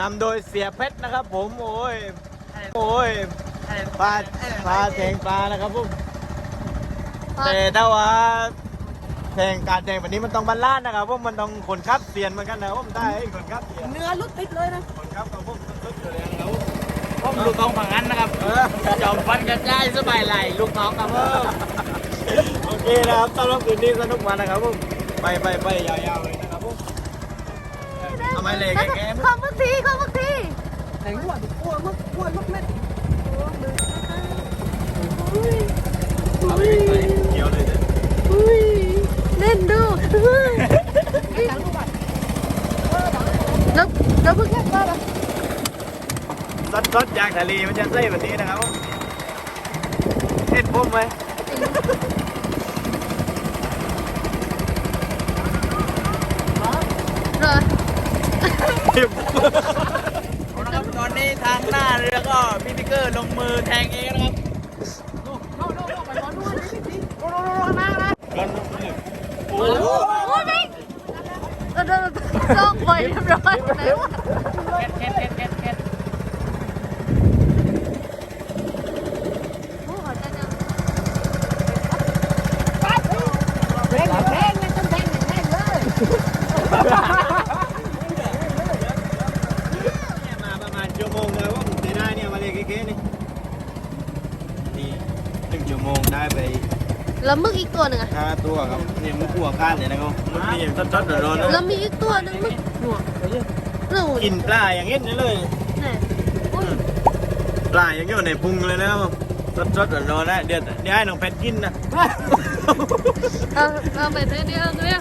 นำโดยเสียเพชรนะครับผมโอ้ยโอ้ยปลาปลาแทงปลานะครับผมแต่ถ้าว่าแทงการแทงแบบนี้มันต้องบรรลานซ์นะครับผมมันต้องคนขับเสียนเหมือนกันนะครับผมได้คนขับเสียนเนื้อลุดติดเลยนะคนขับกับผมสุดๆอยู่แล้วนะครับผมผมลูกน้องฝั่งนั้นนะครับเออจอมฟันกระจายสบายไหลลูกน้องครับผมโอเคนะครับต้อนรับคืนนี้สนุกมากนะครับผมไปไปไปยาวๆเลยนะ ครับผมทำไมเลยแกๆขอมึกทีขอมึกทีแทงหัวดิอ้วนมึกอ้วนมึกเม็ดอุ้ยเอาไปใส่เขียวเลยเนี่ยอุ้ยเล่นดูอุ้ยแทงลูกบอลแล้วแล้วเพิ่งแค่ก็แบบซัดซัดจากทะเลมันจะใส่แบบนี้นะครับผมเห็นผมไหม เหรอ เห็นผ มนะครับตอนนี้ทางหน้าเรือก็พี่พิกเกอร์ลงมือแทงเองนะครับโน่โน่โน่ไปบอลด้วยนี่นี่โน่โน่โน่ข้างหน้านะกันโอ้โอ้ยไม่เออเดินส่งไปเรียบร้อยไหนวะแค่แค่แค่แค่ โอ้หัวใจจัง แทงแทงเลยต้องแทงแทงเลย เนี่ยมาประมาณชั่วโมงเลยว่าผมจะได้เนี่ยมาเลยเก๊ๆนี่นี่หนึ่งชั่วโมงได้ไป แล้วมึกอีกตัวหนึ่งอะห้าตัวครับเนี่ยมุกหัวก้านเนี่ยนะครับมุกนี่ซัดซัดๆร้อนๆนะแล้วมีอีกตัวหนึ่งมึกหนวกหนูกินปลาอย่างเงี้ยนี่เลยนี่อุ้ยปลาอย่างเงี้ยในพุงเลยนะครับซัดซัดๆร้อนๆนะเดี๋ยวเดี๋ยวให้น้องแพทกินนะเอาเอาไปเรื่อยๆเรื่อย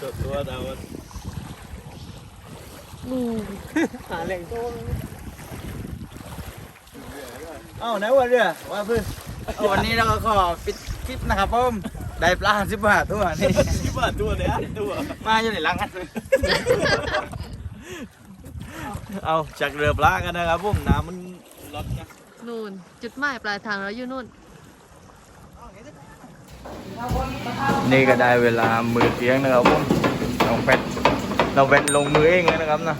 ตัวตัวเราๆหนูหาแหล่งตัว เอ้าไหนว่าเรือว่าเพื่อนวันนี้เราก็ขอปิดคลิปนะครับผมได้ปลาสิบบาทตัวนี่ที่บ้านตัวเนี่ยตัวมาอยู่ในหลังกันเอาจากเรือปลากันนะครับผมน้ำมันลดนะนู่นจุดหมายปลายทางเราอยู่นู่น นี่ก็ได้เวลามือเที่ยงนะครับผมน้องเป็ดเราเป็ดลงมือเองเลยนะครับนะ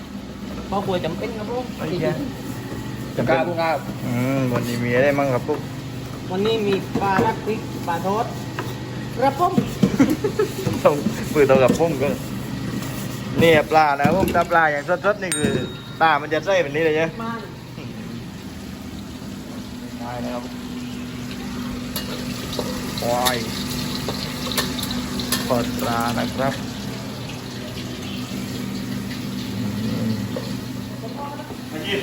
พ่อครัวจำเป็นครับผมไม่ใช่ จะกล้าบุ้งกล้าอืมวันนี้มีอะไรมั่งครับปุ๊กวันนี้มีปลาลักพริกปลาทอดกระป๋อมต้องปืนตัวกับพุ่มก็นี่ปลานะครับผมถ้าปลาอย่างสดๆนี่คือตามันจะใส่แบบนี้เลยใช่ไหมมาได้นะครับควายเปิดปลานะครับมากิน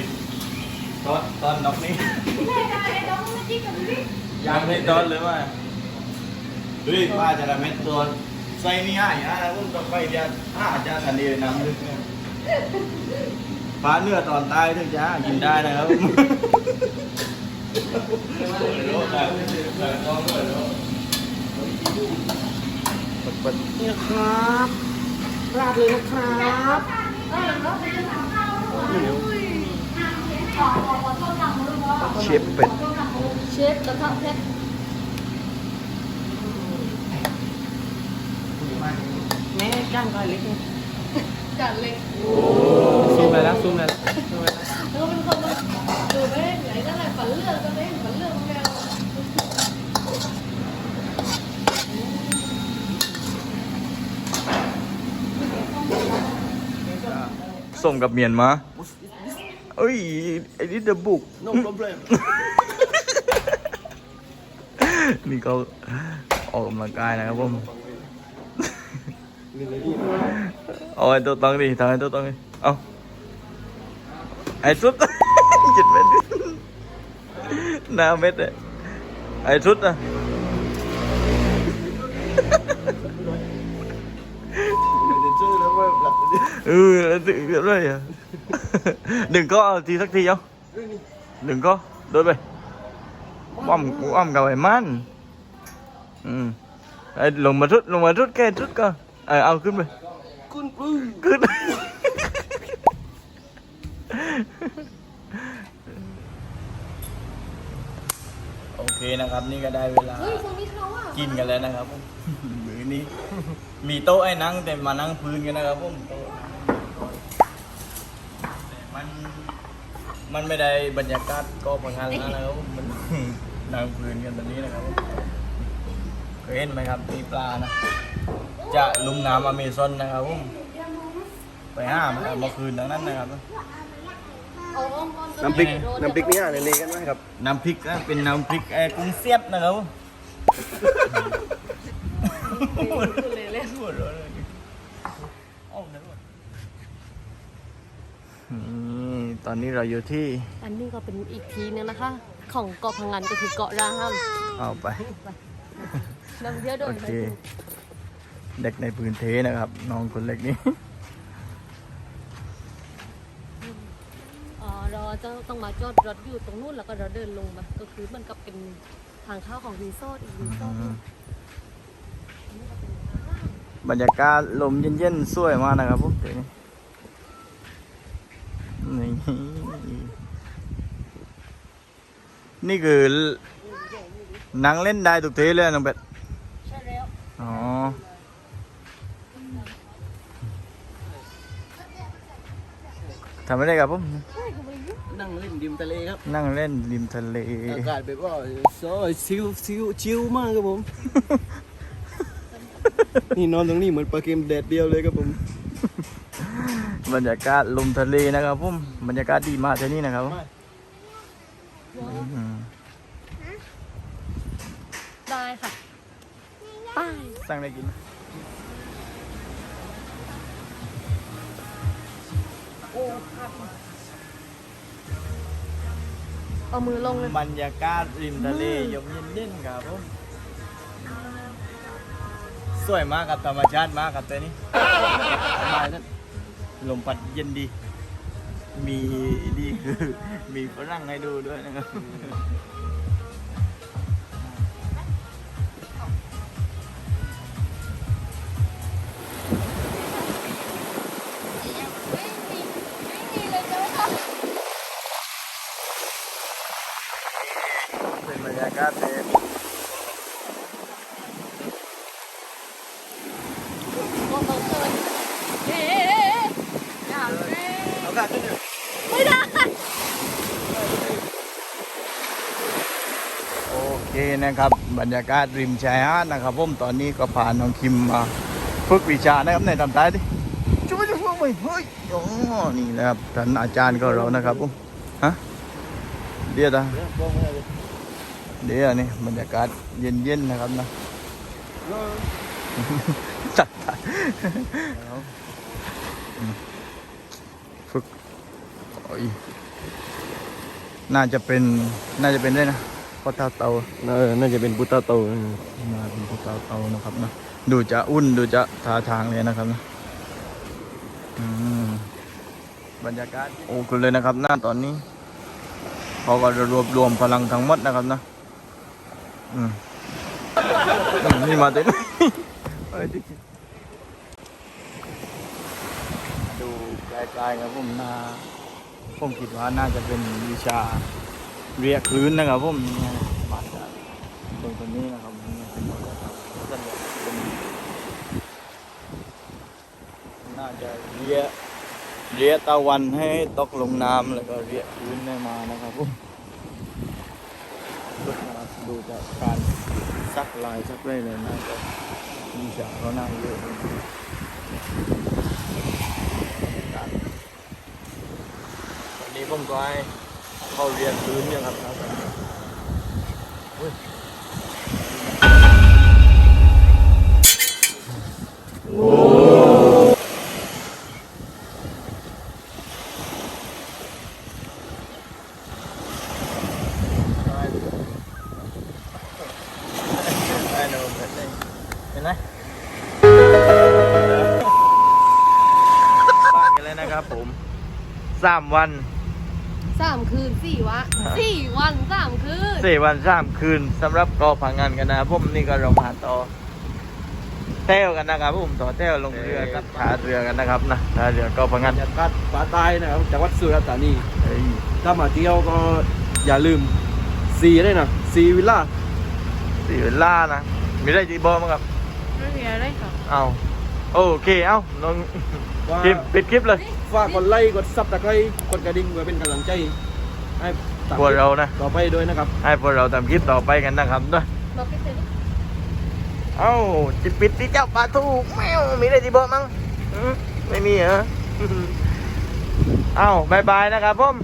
ตอนตอนดอกนี้ยังไม่ตอนเลยว่าเฮ้ยป้าจะทำเม็ดตัวใส่นี่ให้อะนะผมต้องไปจะห้าจะทันทีน้ำลึกเนี่ยปลาเนื้อตอนตายถึงจะหากินได้นะครับเนี่ยครับราดเลยนะครับ เชฟเป็ดเชฟกระทะเพชรแม่จ้างใครเล็กจัดเล็กซูมไปแล้วซูมไปแล้วแล้วเป็นคนดูไม่ได้ไหนนั่นแหละฝันเรื่องก็ไม่เห็นฝันเรื่องแมวส่งกับเมียนมา เอ้ยไอ้นี่เดบุก no problem นี่เขาออกกำลังกายนะครับผมเอาไอ้ตัวตังดิทำไอ้ตัวตังดิเอาไอ้สุดจิตเม็ดหน้าเม็ดเลยไอ้สุดอะ เออถึงเลยอะหนึ่งก็เอาทีสักทีเอาหนึ่งก็โดนไปอ้อมกูอ้อมกับไอ้มันอืมไอ้ลงมาทุดลงมาทุดแกทุดก็เออเอาขึ้นไปคุณปลื้มขึ้นโอเคนะครับ นี่ก็ได้เวลาเฮ้ยคนนี้เขาอะกินกันแล้วนะครับมื้อ นี้ มีโต๊ะให้นั่งแต่มานั่งพื้นกันนะครับผมโต๊ะแต่มันมันไม่ได้บรรยากาศก็พังงานนะครับผมมันนั่งพื้นกันแบบนี้นะครับผมเคยเห็นไหมครับมีปลานะจะลุ่มน้ำอเมซอนนะครับผมไปห้ามาเมื่อคืนดังนั้นนะครับเอาอ้อมอ้อมน้ำพริก น้ำพริกนี่อะเลๆกันไหมครับ น้ำพริกนะเป็นน้ำพริกไอ้กุ้งเสียบนะครับ ผมเหรอาเลยว่ะนี่ตอนนี้เราอยู่ที่อันนี้ก็เป็นอีกทีนึงนะคะ ของเกาะพังงานก็คือเกาะรามเอาไปนักท่องเที่ยวโดโอยเค เด็กในพื้นเทนะครับ น้องคนเล็กนี้อ๋อเราจะต้องมาจอดรถอยู่ตรงนู้นแล้วก็เราเดินลงมาก็คือมันก็เป็นทางเข้าของรีสอร์ทอีกรีสอร์ทหนึ่งอันนี้ก็เป็นทางเข้า บรรยากาศลมเย็นๆสวยมากนะครับผมเดี๋ยวนี้นี่นี่คือนั่งเล่นได้ทุกทีเลยน้องเป็ดใช่แล้วอ๋อทำไม่ได้ครับผมนั่งเล่นริมทะเลครับนั่งเล่นริมทะเลอากาศแบบว่าโซ่ชิวชิวชิวมากครับผม นี่นอนตรงนี้เหมือนปลาเค็มแดดเดียวเลยครับผม บรรยากาศลมทะเลนะครับผมบรรยากาศดีมากที่นี่นะครับผมอืมได้ค่ะไป้ายสั่งอะไรกินเอามือลงเลย บรรยากาศริมทะเลยมเย็นๆครับผม สวยมากกับธรรมชาติมากครับตัวนี้สบายท่านลมพัดเย็นดี มีดีคือมีฝรั่งให้ดูด้วยนะครับเป็นบรรยากาศเต็ม โอ้โหเกินเอ๊ะอย่าเล่น เอาการขึ้นอยู่ ไม่ได้ โอเค นะครับ บรรยากาศริมชายหาดนะครับผมตอนนี้ก็พาน้องคิมมาฝึกวิชานะครับในทำตายดิช่วยช่วยช่วยเฮ้ยโอ้นี่นะครับท่านอาจารย์ก็เรานะครับผมฮะเดี๋ยวนะเดี๋ยวนี่บรรยากาศเย็นๆนะครับนะจัดฝึกโอ้ยน่าจะเป็นน่าจะเป็นได้นะ เพราเท่าเตาเออน่าจะเป็นบุตาโตมาเป็นพวกเตาเตานะครับนะดูจะอุ่นดูจะท่าทางเลยนะครับนะอืมบรรยากาศโอ้คุณเลยนะครับ หน้าตอนนี้เขาก็รวบรวมพลังทั้งหมดนะครับนะอืมนี่มาเต็มดิดูไกลๆครับผมนาผมคิดว่าน่าจะเป็นวิชา เรียกคลื่นนะครับผมเนี่ยมาจากตรงตัวนี้นะครับเนี่ยเป็นตัวครับเป็นน่าจะเรียกเรียกตะวันให้ตกลงน้ำแล้วก็เรียกคลื่นได้มานะครับผมดูจากการซักลายซักเรื่อยเลยน่าจะมีฉากเขานั่งเยอะเลยวันนี้ผมก็ให้ เข้าเรียนพื้นยังครับครับอุ๊ยได้นะผมเห็นไหมบ้านกันเลยนะครับผมสามวัน สามคืนสี่วะสี่วันสามคืนสี่วันสามคืนสำหรับเกาะพังงานกันนะครับผมนี่ก็เรามาต่อเต้วกันนะครับผมต่อเต้วลงเรือกับขาเรือกันนะครับนะขาเรือเกาะพังงานบรรยากาศป่าใต้นะครับจังหวัดสุราษฎร์ธานีเฮ้ยถ้ามาเที่ยวก็อย่าลืมซีได้นะซีวิลล่าสี่เวลานะมีได้จีบอมั้งครับไม่มีอะไรค่ะเอา โอเคเอาลงว่าคลิปปิดคลิปเลย ฝากกดไลค์กดซับตะไคร้กดกระดิ่งไว้เป็นกำลังใจ ให้ตมพวกเรานะ ต่อไปด้วยนะครับ ให้พวกเราทำคลิปต่อไปกันนะครับด้วยบอกพี่เต้เอ้าจะปิดที่เจ้าปลาทูแมวมีอะไรที่บอกมั้งหืมไม่มีเหรอ เอ้าบายบายนะครับผม